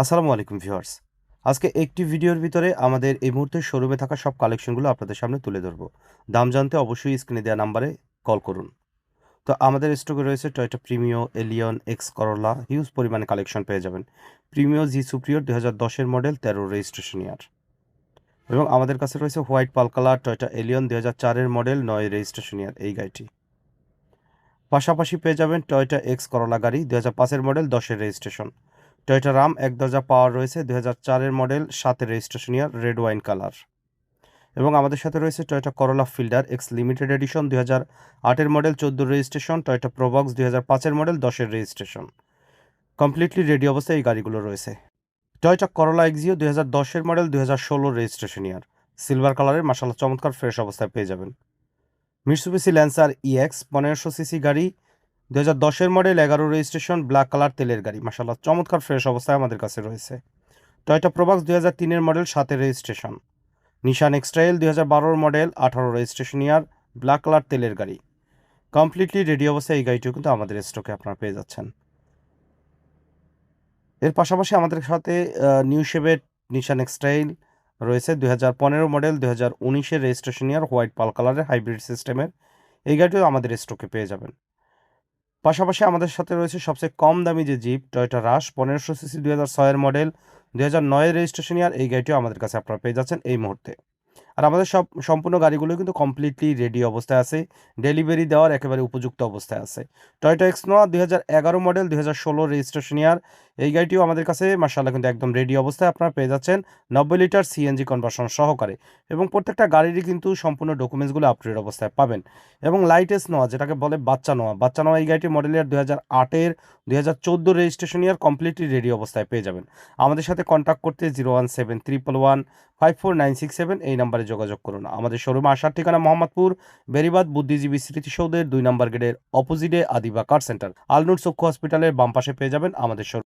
আসসালামু আলাইকুম ভিউয়ার্স। আজকে একটি ভিডিওর ভিতরে আমাদের এই মুহূর্তে শোরুমে থাকা সব কালেকশনগুলো আপনাদের সামনে তুলে ধরবো। দাম জানতে অবশ্যই স্ক্রিনে দেওয়া নাম্বারে কল করুন। তো আমাদের স্টকে রয়েছে Toyota Premio, Allion, X Corolla, huge পরিমাণে কালেকশন পেয়ে যাবেন। প্রিমিও জি সুপ্রিয়র দু হাজার দশের মডেল তেরো রেজিস্ট্রেশন ইয়ার। এবং আমাদের কাছে রয়েছে white pearl colour Toyota Allion দু হাজার চারের মডেল নয় রেজিস্ট্রেশন ইয়ার এই গাড়িটি। পাশাপাশি পেয়ে যাবেন টয়টা এক্স করলা গাড়ি দু হাজার পাঁচের মডেল দশের রেজিস্ট্রেশন। টয়োটা রাম এক দরজা পাওয়ার রয়েছে হাজার চারের মডেল সাতের registration year red wine colour এবং আমাদের সাথে রয়েছে Toyota Corolla Fielder X limited edition দুই হাজার আটের মডেল, চোদ্দোর রেজিস্ট্রেশন টয়োটা প্রোবক্স দুই হাজার পাঁচের মডেল, দশের রেজিস্ট্রেশন কমপ্লিটলি রেডি অবস্থায় এই গাড়িগুলো রয়েছে। টয়োটা করোলা এক্সিও দুই হাজার দশের মডেল, দুই হাজার ষোলোর রেজিস্ট্রেশন ইয়ার সিলভার কালারের মাসাল্লাহ চমৎকার ফ্রেশ অবস্থায় পেয়ে যাবেন। মিটসুবিসি ল্যান্সার ইএক্স পনেরোশো সিসি গাড়ি দু হাজার দশের মডেল এগারো রেজিস্ট্রেশন ব্ল্যাক কালার তেলের গাড়ি। মাসাল্লাহ চমৎকার ফ্রেশ অবস্থায় আমাদের কাছে রয়েছে। টয়টা প্রোবাক্স দুই হাজার তিনের মডেল সাতের রেজিস্ট্রেশন নিশান এক্সট্রাইল দুই হাজার বারোর মডেল আঠারো রেজিস্ট্রেশন ইয়ার ব্ল্যাক কালার তেলের গাড়ি। কমপ্লিটলি রেডি অবস্থায় এই গাড়িটিও কিন্তু আমাদের স্টকে আপনারা পেয়ে যাচ্ছেন। এর পাশাপাশি আমাদের সাথে নিউ শেভের নিশান এক্সটাইল রয়েছে দুই হাজার পনেরো মডেল দুই হাজার উনিশের রেজিস্ট্রেশন ইয়ার হোয়াইট পাল কালারের হাইব্রিড সিস্টেমের এই গাড়িটিও আমাদের স্টকে পেয়ে যাবেন। পাশাপাশি আমাদের সাথে রয়েছে সবচেয়ে কম দামি যে জিপ, টয়টা রাস পনেরোশো সিসি, দুই হাজার ছয়ের মডেল, দুই হাজার নয়ের রেজিস্ট্রেশন ইয়ার। এই গাড়িটিও আমাদের কাছে আপনারা পেয়ে যাচ্ছেন এই মুহূর্তে। আর আমাদের সব সম্পূর্ণ গাড়িগুলো কিন্তু কমপ্লিটলি রেডি অবস্থায় আছে ডেলিভারি দেওয়ার একেবারে উপযুক্ত অবস্থায় আছে। টয়টা এক্স নোয়া দুই হাজার এগারো মডেল দুই হাজার ষোলো রেজিস্ট্রেশন ইয়ার এই গাড়িটিও আমাদের কাছে মার্শাল্লাহ কিন্তু একদম রেডি অবস্থায়, আপনারা পেয়ে যাচ্ছেন নব্বই লিটার সিএনজি কনভার্সন সহকারে এবং প্রত্যেকটা গাড়িরই কিন্তু সম্পূর্ণ ডকুমেন্টসগুলো আপডেট অবস্থায় পাবেন। এবং লাইটেস্ট নোয়া যেটাকে বলে বাচ্চা নোয়া বাচ্চা নোয়া এই গাড়িটি মডেল ইয়ার দুই হাজার আটের, দুই হাজার চোদ্দ রেজিস্ট্রেশন ইয়ার কমপ্লিটলি রেডি অবস্থায় পেয়ে যাবেন। আমাদের সাথে কন্ট্যাক্ট করতে zero one seven triple one five four nine six seven এই নাম্বারে যোগাযোগ করুন। আমাদের শোরুমে আসার ঠিকানা মোহাম্মদপুর, বেরিবাদ বুদ্ধিজীবী স্মৃতিসৌধের দুই নম্বর গেটের অপোজিটে আদিবা কার সেন্টার আলনুর চক্ষু হসপিটালের বাম পাশে পেয়ে যাবেন আমাদের শোরুম।